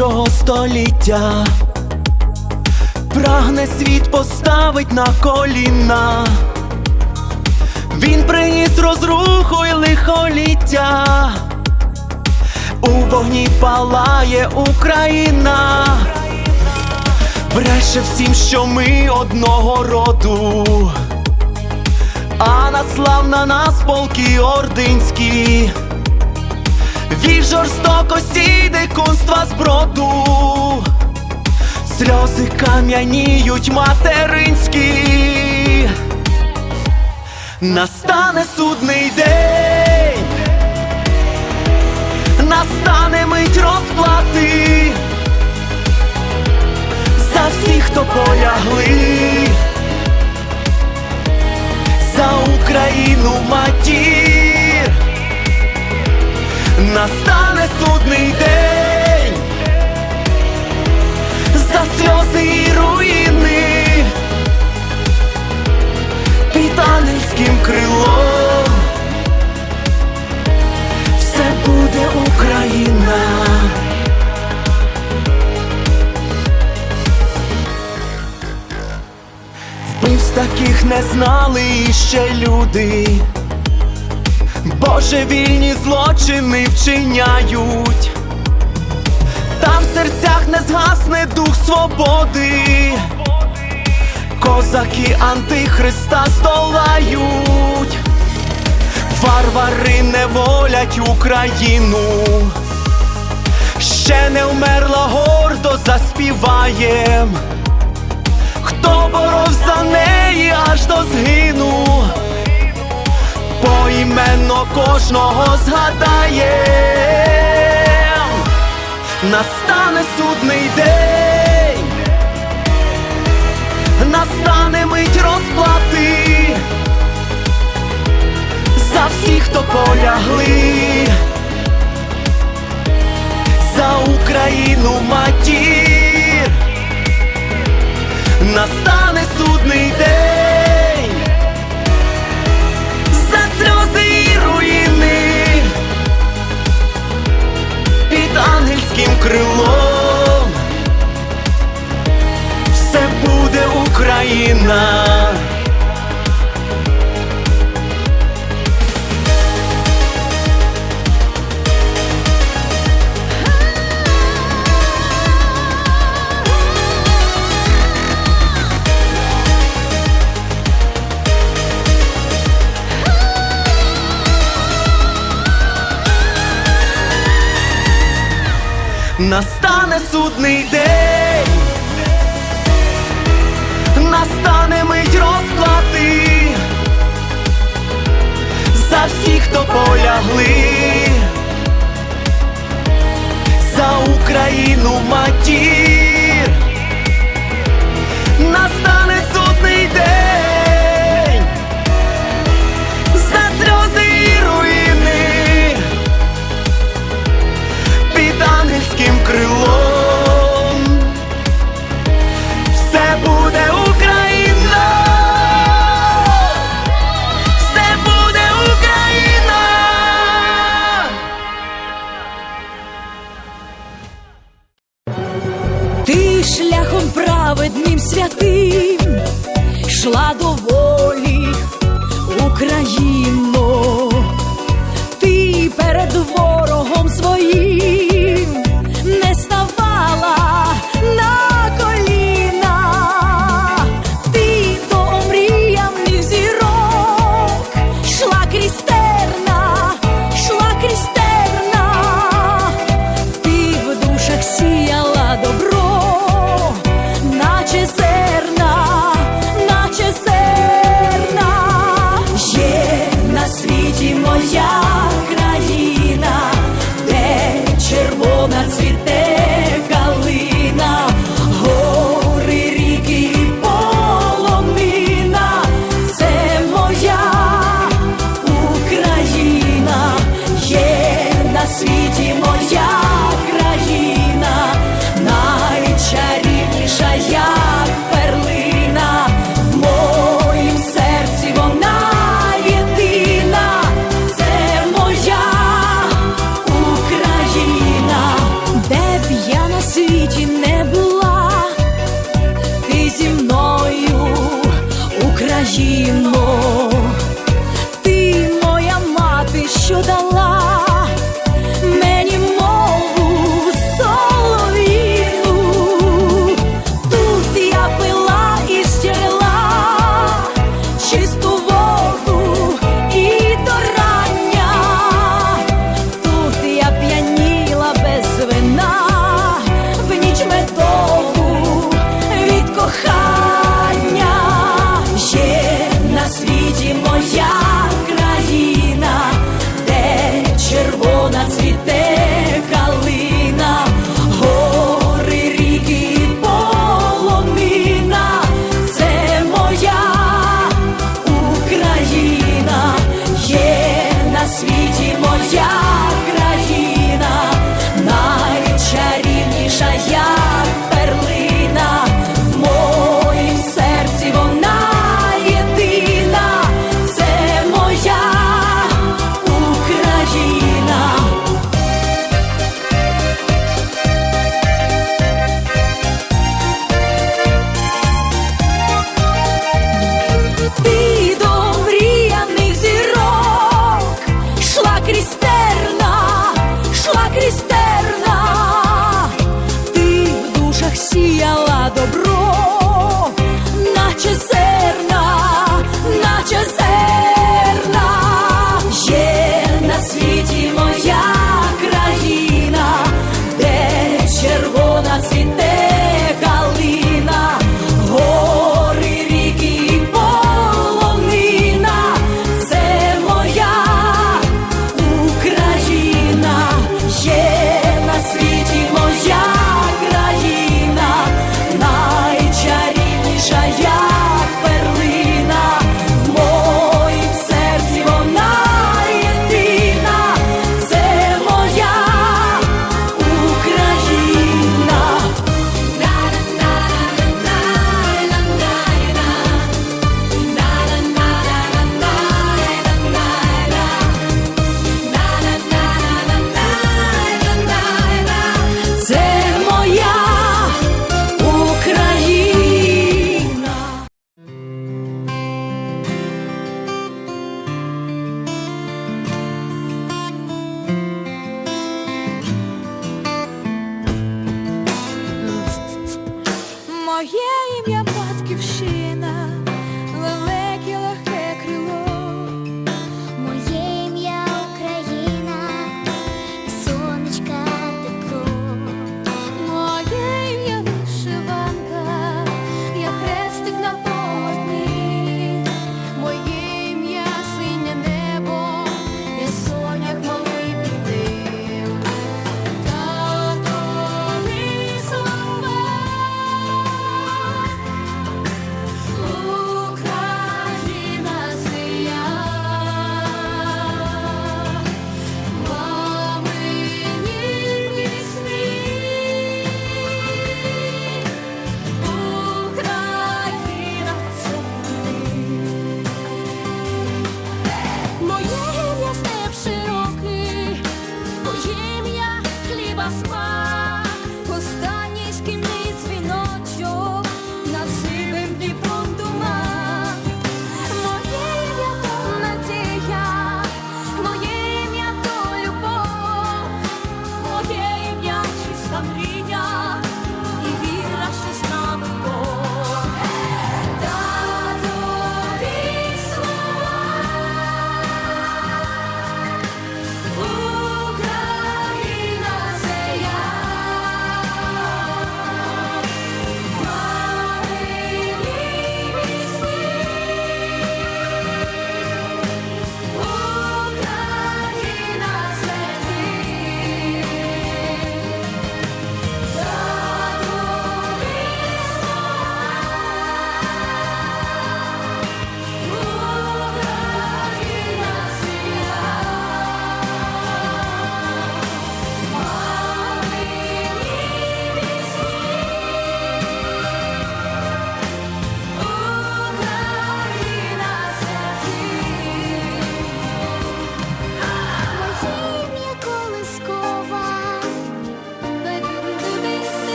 21 століття прагне світ поставить на коліна. Він приніс розруху й лихоліття. У вогні палає Україна. Бреше всім, що ми одного роду. А наслав на нас полки ординські. Від жорстокості й дикунства зброду. Сльози кам'яніють материнські. Настане судний день, настане мить розплати за всіх, хто полягли, за Україну матір, настане судний день, за сльози і руїни. Під ангельським крилом. Все буде Україна. Вбивств таких не знали іще люди, божевільні злочини вчиняють, там в серцях не згасне дух свободи, козаки антихриста здолають, варвари не волять Україну, ще не вмерла гордо заспіваєм. Хто боров за неї аж до згину, поіменно кожного згадає, настане судний день, настане мить розплати. За всіх, хто полягли, за Україну матір. Настане судний день, крилом все буде Україна. Настане судний день, настане мить розплати за всіх, хто полягли, за Україну матір,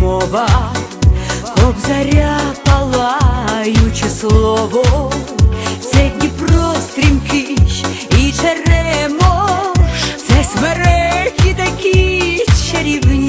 мова, кобзаря палаюче слово, це Дніпро стрімкий і черемо, це смерехи такі чарівні.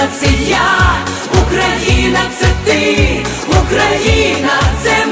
Україна це я, Україна це ти, Україна це.